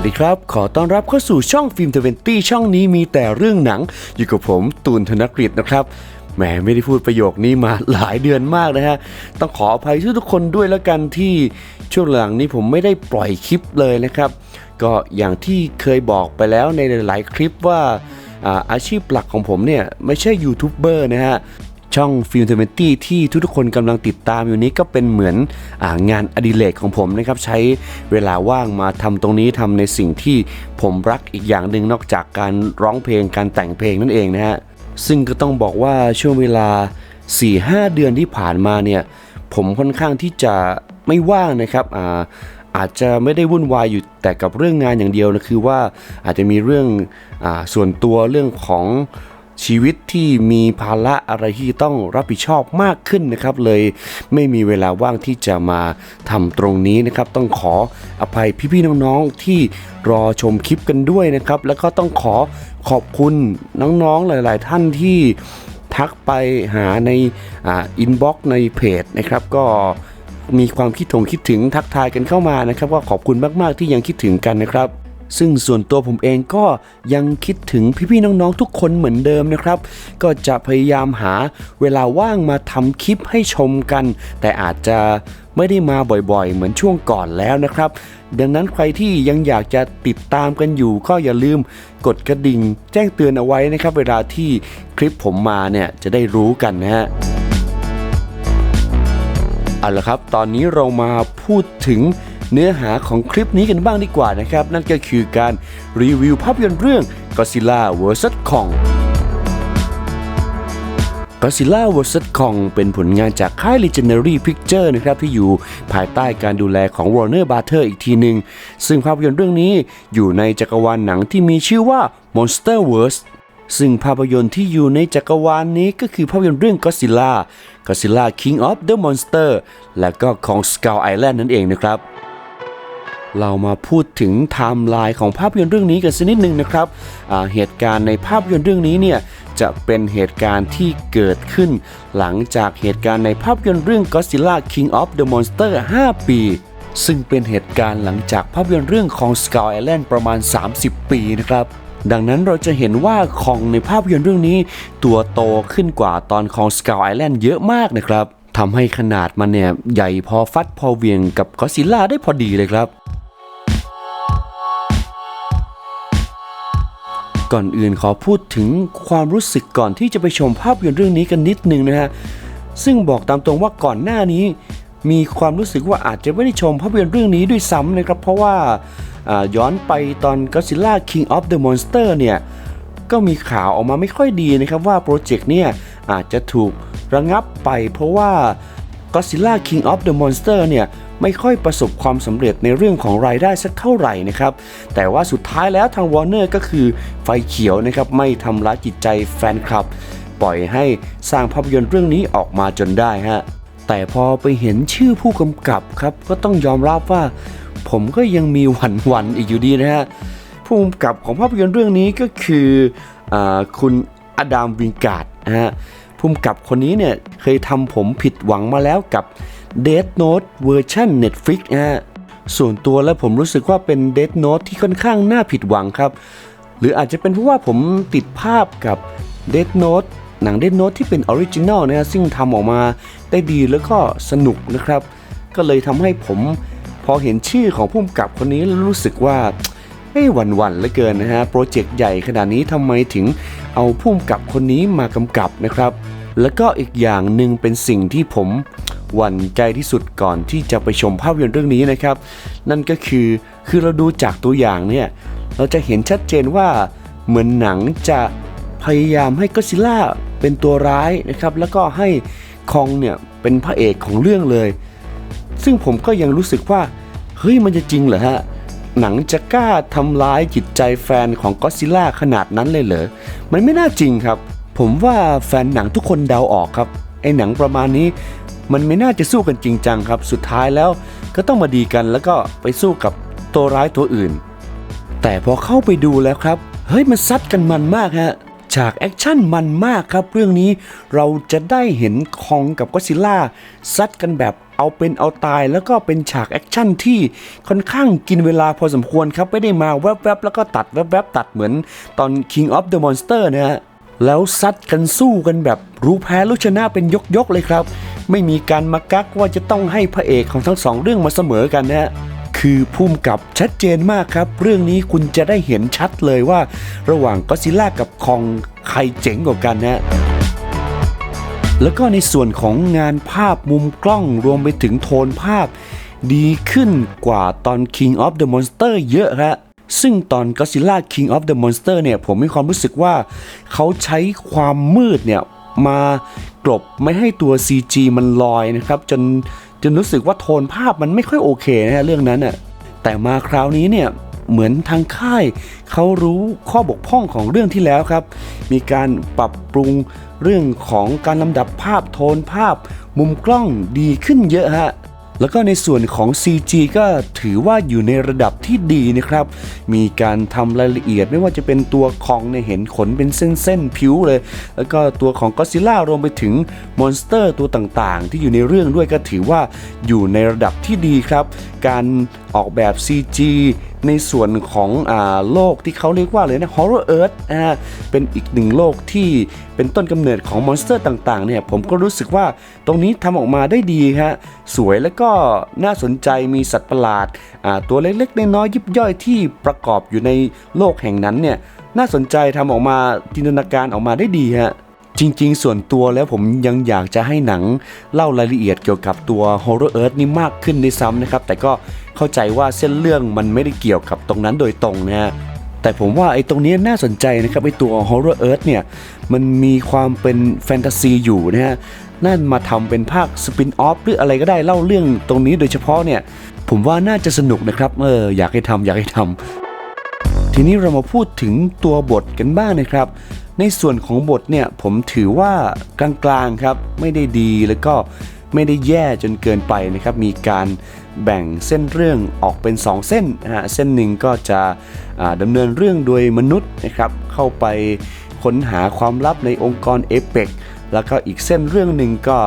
วัสดีครับ ขอต้อนรับเข้าสู่ช่องฟิล์มเทเวนตี้ช่องนี้มีแต่เรื่องหนัง อยู่กับผมตูนธนกฤษนะครับแหมไม่ได้พูดประโยคนี้มาหลายเดือนมากนะฮะ ต้องขออภัยทุกคนด้วยแล้วกันที่ช่วงหลังนี้ผมไม่ได้ปล่อยคลิปเลยนะครับ ก็อย่างที่เคยบอกไปแล้วในหลายๆคลิปว่าอาอาชีพหลักของผมเนี่ย ไม่ใช่ยูทูบเบอร์นะฮะ ช่องฟิล์มเทอร์เมตี้ที่ทุกๆคนกำลังติดตามอยู่นี้ก็เป็นเหมือนองานอดิเรกของผมนะครับ ใช้เวลาว่างมาทำตรงนี้ทำในสิ่งที่ผมรักอีกอย่างหนึ่งนอกจากการร้องเพลงการแต่งเพลงนั่นเองนะฮะซึ่งก็ต้องบอกว่าช่วงเวลา 4-5 เดือนที่ผ่านมาเนี่ยผมค่อนข้างที่จะไม่ว่างนะครับอ่าอาจจะไม่ได้วุ่นวายอยู่แต่กับเรื่องงานอย่างเดียวนะคือว่าอาจจะมีเรื่องอส่วนตัวเรื่องของ ชีวิตที่มีภาระอะไรที่ต้องรับผิดชอบมากขึ้นนะครับ เลยไม่มีเวลาว่างที่จะมาทำตรงนี้นะครับ ต้องขออภัยพี่ๆน้องๆที่รอชมคลิปกันด้วยนะครับ แล้วก็ต้องขอขอบคุณน้องๆหลาย ๆ ท่านที่ทักไปหาในอินบ็อกซ์ในเพจนะครับ ก็มีความคิดถงคิดถึงทักทายกันเข้ามานะครับว่าขอบคุณมาก ๆ ที่ยังคิดถึงกันนะครับ ซึ่งส่วนตัวผมเองก็ยังคิดถึงพี่ๆน้องๆทุกคนเหมือนเดิมนะครับ ก็จะพยายามหาเวลาว่างมาทำคลิปให้ชมกัน แต่อาจจะไม่ได้มาบ่อยๆ เหมือนช่วงก่อนแล้วนะครับ ดังนั้นใครที่ยังอยากจะติดตามกันอยู่ ก็อย่าลืมกดกระดิ่ง แจ้งเตือนเอาไว้นะครับ เวลาที่คลิปผมมาเนี่ยจะได้รู้กันนะฮะเอาละครับ ตอนนี้เรามาพูดถึง เนื้อหาของคลิปนี้กันบ้างดีกว่านะครับ นั่นก็คือการรีวิวภาพยนตร์เรื่อง Godzilla vs Kong Godzilla vs Kong เป็นผลงานจากค่าย Legendary Picture นะครับที่อยู่ภายใต้การดูแลของ Warner Brother อีกทีหนึ่งซึ่งภาพยนตร์เรื่องนี้อยู่ในจักรวาลหนังที่มีชื่อว่า Monsterverse ซึ่งภาพยนตร์ที่อยู่ในจักรวาลนี้ก็คือภาพยนตร์เรื่อง Godzilla Godzilla King of the Monster และก็ของ Skull Island นั่นเองนะครับ เรามาพูดถึงไทม์ไลน์ของภาพยนตร์เรื่องนี้กันสักนิดหนึ่งนะครับ เหตุการณ์ในภาพยนตร์เรื่องนี้เนี่ยจะเป็นเหตุการณ์ที่เกิดขึ้น หลังจากเหตุการณ์ในภาพยนตร์เรื่อง Godzilla King of the Monster 5 ปี ซึ่งเป็นเหตุการณ์หลังจากภาพยนตร์เรื่องของ Skull Island ประมาณ 30 ปีนะครับดังนั้นเราจะเห็นว่าของในภาพยนตร์เรื่องนี้ ตัวโตขึ้นกว่าตอนของ Skull Island เยอะมากนะครับทำให้ขนาดมันเนี่ยใหญ่พอฟัดพอเวียงกับก็ซิล่าได้พอดีเลยครับ ก่อนอื่นขอพูดถึงความรู้สึกก่อนที่จะไปชมภาพยนตร์เรื่องนี้กันนิดนึงนะฮะ ซึ่งบอกตามตรงว่าก่อนหน้านี้ มีความรู้สึกว่าอาจจะไม่ได้ชมภาพยนตร์เรื่องนี้ด้วยซ้ำนะครับ เพราะว่าย้อนไปตอน Godzilla King of the Monster เนี่ย ก็มีข่าวออกมาไม่ค่อยดีนะครับว่าโปรเจกต์เนี่ยอาจจะถูกระงับไปเพราะว่า Godzilla King of the Monster เนี่ย ไม่ค่อยประสบความสำเร็จในเรื่องของรายได้สักเท่าไหร่นะครับ แต่ว่าสุดท้ายแล้วทาง Warner ก็คือไฟเขียวนะครับ ไม่ทำร้ายจิตใจแฟนคลับ ปล่อยให้สร้างภาพยนตร์เรื่องนี้ออกมาจนได้ฮะแต่พอไปเห็นชื่อผู้กำกับครับ ก็ต้องยอมรับว่า ผมก็ยังมีหวันหวันอีกอยู่ดีนะฮะผู้กำกับของภาพยนตร์เรื่องนี้ก็คืออคุณอดัมวิงการ์ดนะฮะผู้กำกับคนนี้เนี่ยเคยทำผมผิดหวังมาแล้วกับ Death Note เวอร์ชัน Netflix นะฮะส่วนตัวแล้วผมรู้สึกว่าเป็น Death Note ที่ค่อนข้างน่าผิดหวังครับ หรืออาจจะเป็นเพราะว่าผมติดภาพกับ Death Note หนัง Death Note ที่เป็นออริจินัลนะฮะซึ่งทำออกมาได้ดีแล้วก็สนุกนะครับ ก็เลยทำให้ผมพอเห็นชื่อของผู้กำกับคนนี้แล้วรู้สึกว่าเอ้ยหวันๆเหลือเกินนะฮะ โปรเจกต์ใหญ่ขนาดนี้ทำไมถึงเอาผู้กำกับคนนี้มากำกับนะครับ แล้วก็อีกอย่างหนึ่งเป็นสิ่งที่ผม วันใจที่สุดก่อนที่จะไปชมภาพยนตร์เรื่องนี้นะครับ นั่นก็คือคือเราดูจากตัวอย่างเนี่ยเราจะเห็นชัดเจนว่าเหมือนหนังจะพยายามให้ก็ซิล่าเป็นตัวร้ายนะครับ แล้วก็ให้คองเนี่ยเป็นพระเอกของเรื่องเลย ซึ่งผมก็ยังรู้สึกว่า เฮ้ยมันจะจริงเหรอฮะ หนังจะกล้าทำร้ายจิตใจแฟนของก็ซิล่าขนาดนั้นเลยเหรอ มันไม่น่าจริงครับ ผมว่าแฟนหนังทุกคนเดาออกครับ ไอหนังประมาณนี้ มันไม่น่าจะสู้กันจริงจังครับ สุดท้ายแล้วก็ต้องมาดีกันแล้วก็ไปสู้กับตัวร้ายตัวอื่น แต่พอเข้าไปดูแล้วครับ เฮ้ยมันซัดกันมันมากฮะฉากแอคชั่นมันมากครับ เรื่องนี้เราจะได้เห็นคองกับก็ซิลล่าซัดกันแบบเอาเป็นเอาตายแล้วก็เป็นฉากแอคชั่นที่ค่อนข้างกินเวลาพอสมควรครับ ไม่ได้มาแวบๆแล้วก็ตัดแวบๆตัดเหมือนตอน King of the Monster นะฮะ แล้วซัดกันสู้กันแบบรู้แพ้รู้ชนะเป็นยกๆเลยครับ ไม่มีการมากักว่าจะต้องให้พระเอกของทั้งสองเรื่องมาเสมอกันนะฮะคือภูมิกับชัดเจนมากครับ เรื่องนี้คุณจะได้เห็นชัดเลยว่า ระหว่างก็ซิลล่ากับคองใครเจ๋งกว่ากันนะ แล้วก็ในส่วนของงานภาพมุมกล้องรวมไปถึงโทนภาพ ดีขึ้นกว่าตอน King of the Monster เยอะฮะ ซึ่งตอน Godzilla King of the Monster เนี่ยผมมีความรู้สึกว่าเขาใช้ความมืดเนี่ยมากลบไม่ให้ตัว CG มันลอยนะครับจนจนรู้สึกว่าโทนภาพมันไม่ค่อยโอเคนะฮะเรื่องนั้นน่ะแต่มาคราวนี้เนี่ยเหมือนทางค่ายเขารู้ข้อบกพร่องของเรื่องที่แล้วครับ มีการปรับปรุงเรื่องของการลำดับภาพโทนภาพ มุมกล้องดีขึ้นเยอะฮะ แล้วก็ในส่วนของ CG ก็ถือว่าอยู่ในระดับที่ดีนะครับ มีการทำรายละเอียดไม่ว่าจะเป็นตัวของเนี่ยเห็นขนเป็นเส้นๆผิวเลย แล้วก็ตัวของก็ซิล่ารวมไปถึงมอนสเตอร์ตัวต่างๆ ที่อยู่ในเรื่องด้วยก็ถือว่าอยู่ในระดับที่ดีครับ การออกแบบ CG ในส่วนของอโลกที่เขาเรียกว่าเลยนะ Horror Earth อ่าเป็นอีกหนึ่งโลกที่เป็นต้นกำเนิดของมอนสเตอร์ต่างๆเนี่ยผมก็รู้สึกว่าตรงนี้ทำออกมาได้ดีฮะสวยแล้วก็น่าสนใจมีสัตว์ประหลาดาตัวเล็กๆน้อยๆยิบย่อยที่ประกอบอยู่ในโลกแห่งนั้นเนี่ยน่าสนใจทำออกมาจินตนาการออกมาได้ดีฮะ จริง ๆ ส่วนตัวแล้วผมยังอยากจะให้หนังเล่ารายละเอียดเกี่ยวกับตัว Horror Earth นี่มากขึ้นด้วยซ้ำนะครับ แต่ก็เข้าใจว่าเส้นเรื่องมันไม่ได้เกี่ยวกับตรงนั้นโดยตรงนะฮะแต่ผมว่าไอ้ตรงนี้น่าสนใจนะครับไอ้ตัว Horror Earth เนี่ยมันมีความเป็นแฟนตาซีอยู่นะฮะนั่นมาทำเป็นภาคสปินออฟหรืออะไรก็ได้เล่าเรื่องตรงนี้โดยเฉพาะเนี่ยผมว่าน่าจะสนุกนะครับเอออยากให้ทำอยากให้ทำ ทีนี้เรามาพูดถึงตัวบทกันบ้างนะครับ ในส่วนของบทเนี่ยผมถือว่ากลางๆครับ ไม่ได้ดีแล้วก็ไม่ได้แย่จนเกินไปนะครับ มีการแบ่งเส้นเรื่องออกเป็น 2 เส้นนะฮะเส้นหนึ่งก็จะดำเนินเรื่องโดยมนุษย์นะครับเข้าไปค้นหาความลับในองค์กรเอเปกแล้วก็อีกเส้นเรื่องหนึ่งก็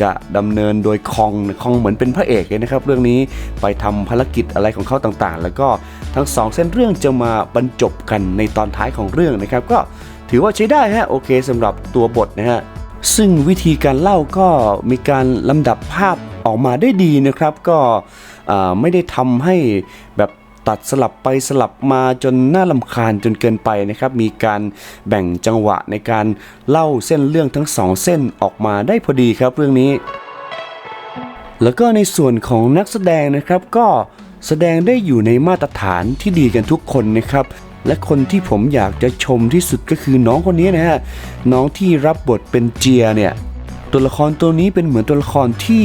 จะดำเนินโดยคองคองเหมือนเป็นพระเอกเลยนะครับ เรื่องนี้ไปทำภารกิจอะไรของเขาต่างๆ แล้วก็ทั้งสองเส้นเรื่องจะมาบรรจบกันในตอนท้ายของเรื่องนะครับ ก็ถือว่าใช้ได้ฮะโอเคสำหรับตัวบทนะฮะซึ่งวิธีการเล่าก็มีการลำดับภาพออกมาได้ดีนะครับ ก็ไม่ได้ทำให้แบบ ตัดสลับไปสลับมาจนน่าลำคาญจนเกินไปนะครับ มีการแบ่งจังหวะในการเล่าเส้นเรื่องทั้งสองเส้นออกมาได้พอดีครับเรื่องนี้ แล้วก็ในส่วนของนักแสดงนะครับก็แสดงได้อยู่ในมาตรฐานที่ดีกันทุกคนนะครับและคนที่ผมอยากจะชมที่สุดก็คือน้องคนนี้นะฮะน้องที่รับบทเป็นเจียเนี่ยตัวละครตัวนี้เป็นเหมือนตัวละครที่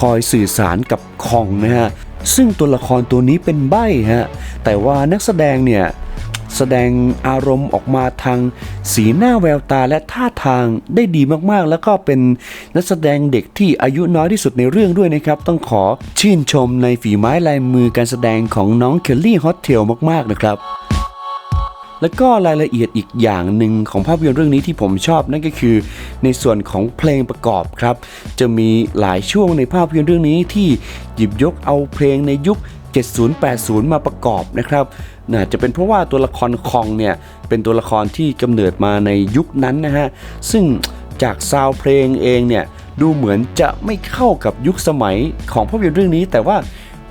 คอยสื่อสารกับคองนะฮะ ซึ่งตัวละครตัวนี้เป็นใบ้ฮะ แต่ว่านักแสดงเนี่ย แสดงอารมณ์ออกมาทางสีหน้าแววตาและท่าทางได้ดีมากๆ แล้วก็เป็นนักแสดงเด็กที่อายุน้อยที่สุดในเรื่องด้วยนะครับ ต้องขอชื่นชมในฝีไม้ลายมือการแสดงของน้องเคลลี่ฮอตเทลมากๆนะครับ แล้วก็รายละเอียดอีกอย่างหนึ่งของภาพยนตร์เรื่องนี้ที่ผมชอบนั่นก็คือ ในส่วนของเพลงประกอบครับ จะมีหลายช่วงในภาพยนตร์เรื่องนี้ที่หยิบยกเอาเพลงในยุค 70-80 มาประกอบนะครับน่าจะเป็นเพราะว่าตัวละครคองเนี่ยเป็นตัวละครที่กำเนิดมาในยุคนั้นนะฮะ ซึ่งจากซาวเพลงเองเนี่ยดูเหมือนจะไม่เข้ากับยุคสมัยของภาพยนตร์เรื่องนี้ แต่ว่า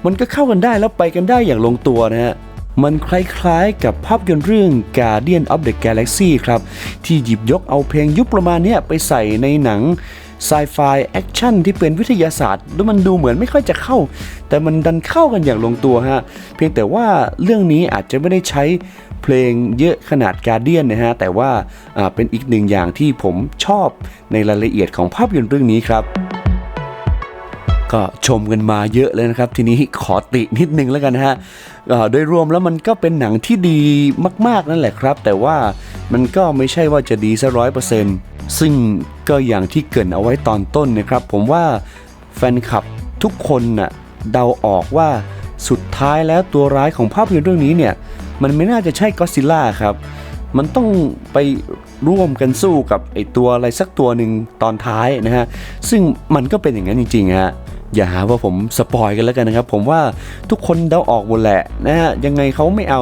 มันก็เข้ากันได้แล้วไปกันได้อย่างลงตัวนะฮะ มันคล้ายๆกับภาพยนตร์เรื่อง Guardian of the Galaxy ครับ ที่หยิบยกเอาเพลงยุคประมาณนี้ไปใส่ในหนังไซไฟแอคชั่นที่เป็นวิทยาศาสตร์แล้วมันดูเหมือนไม่ค่อยจะเข้า แต่มันดันเข้ากันอย่างลงตัวฮะ เพียงแต่ว่าเรื่องนี้อาจจะไม่ได้ใช้เพลงเยอะขนาด Guardian นะฮะ แต่ว่าเป็นอีกหนึ่งอย่างที่ผมชอบในรายละเอียดของภาพยนตร์เรื่องนี้ครับ ก็ชมกันมาเยอะเลยนะครับ ทีนี้ขอตินิดนึงแล้วกันนะฮะโดยรวมแล้วมันก็เป็นหนังที่ดีมากๆนั่นแหละครับ แต่ว่ามันก็ไม่ใช่ว่าจะดีซะร้อยเปอร์เซ็นต์ซึ่งก็อย่างที่เกรินเอาไว้ตอนต้นนะครับ ผมว่าแฟนคลับทุกคนน่ะเดาออกว่าสุดท้ายแล้วตัวร้ายของภาพยนตร์เรื่องนี้เนี่ย มันไม่น่าจะใช่ก็อดซิลล่าครับ มันต้องไปร่วมกันสู้กับไอตัวอะไรสักตัวหนึ่งตอนท้ายนะฮะ ซึ่งมันก็เป็นอย่างนั้นจริงๆฮะ อย่าหาว่าผมสปอยกันแล้วกันนะครับ ผมว่าทุกคนเดาออกหมดแหละนะฮะยังไงเขาไม่เอา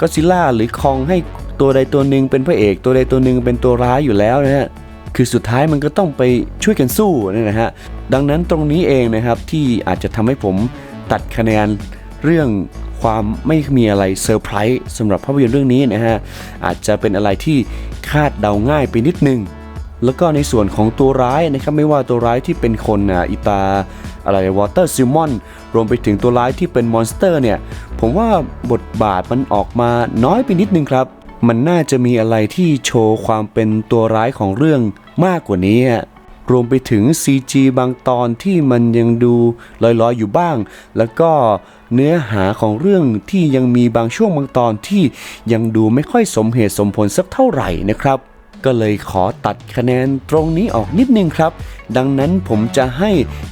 ก็ซิล่าหรือคองให้ตัวใดตัวหนึ่งเป็นพระเอก ตัวใดตัวหนึ่งเป็นตัวร้ายอยู่แล้วนะฮะคือสุดท้ายมันก็ต้องไปช่วยกันสู้เนี่ยนะฮะดังนั้นตรงนี้เองนะครับที่อาจจะทำให้ผมตัดคะแนนเรื่องความไม่มีอะไรเซอร์ไพรส์สำหรับภาพยนตร์เรื่องนี้นะฮะอาจจะเป็นอะไรที่คาดเดาง่ายไปนิดนึง แล้วก็ในส่วนของตัวร้ายนะครับไม่ว่าตัวร้ายที่เป็นคนอิตา อะไรวอเตอร์ซิมอนรวมไปถึงตัวร้ายที่เป็นมอนสเตอร์เนี่ย ผมว่าบทบาทมันออกมาน้อยไปนิดนึงครับ มันน่าจะมีอะไรที่โชว์ความเป็นตัวร้ายของเรื่องมากกว่านี้รวมไปถึง CG บางตอนที่มันยังดูลอยๆอยู่บ้าง แล้วก็เนื้อหาของเรื่องที่ยังมีบางช่วงบางตอนที่ยังดูไม่ค่อยสมเหตุสมผลสักเท่าไหร่นะครับ ก็เลยขอตัดคะแนนตรงนี้ออกนิดนึงครับ ดังนั้นผมจะให้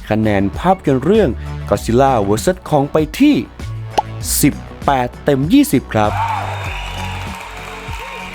คะแนนภาพยนตร์เรื่อง Godzilla vs Kong ไปที่ 18 เต็ม 20 ครับ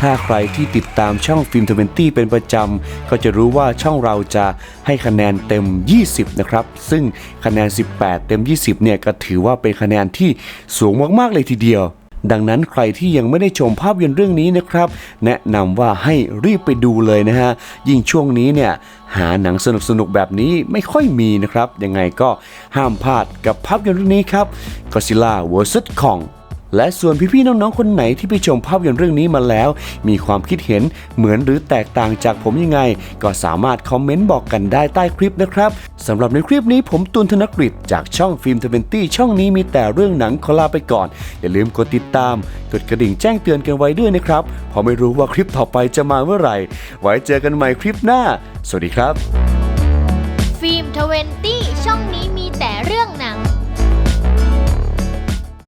ถ้าใครที่ติดตามช่องฟิล์มทเวนตี้เป็นประจำ ก็จะรู้ว่าช่องเราจะให้คะแนนเต็ม 20 นะครับ ซึ่งคะแนน 18 เต็ม 20 เนี่ยก็ถือว่าเป็นคะแนนที่สูงมาก ๆ เลยทีเดียว ดังนั้นใครที่ยังไม่ได้ชมภาพยนตร์เรื่องนี้นะครับ แนะนำว่าให้รีบไปดูเลยนะฮะ ยิ่งช่วงนี้เนี่ยหาหนังสนุกๆแบบนี้ไม่ค่อยมีนะครับ ยังไงก็ห้ามพลาดกับภาพยนตร์เรื่องนี้ครับ Godzilla vs Kong และส่วนพี่ๆน้องๆคนไหนที่ไปชมภาพยนตร์เรื่องนี้มาแล้ว มีความคิดเห็นเหมือนหรือแตกต่างจากผมยังไง ก็สามารถคอมเมนต์บอกกันได้ใต้คลิปนะครับสำหรับในคลิปนี้ผมตูนธนกฤษจากช่องฟิล์มทเวนตี้ช่องนี้มีแต่เรื่องหนังขอลาไปก่อน อย่าลืมกดติดตาม กดกระดิ่งแจ้งเตือนกันไว้ด้วยนะครับเพราะไม่รู้ว่าคลิปต่อไปจะมาเมื่อไหร่ ไว้เจอกันใหม่คลิปหน้า สวัสดีครับ ฟิล์มทเวนตี้ช่อง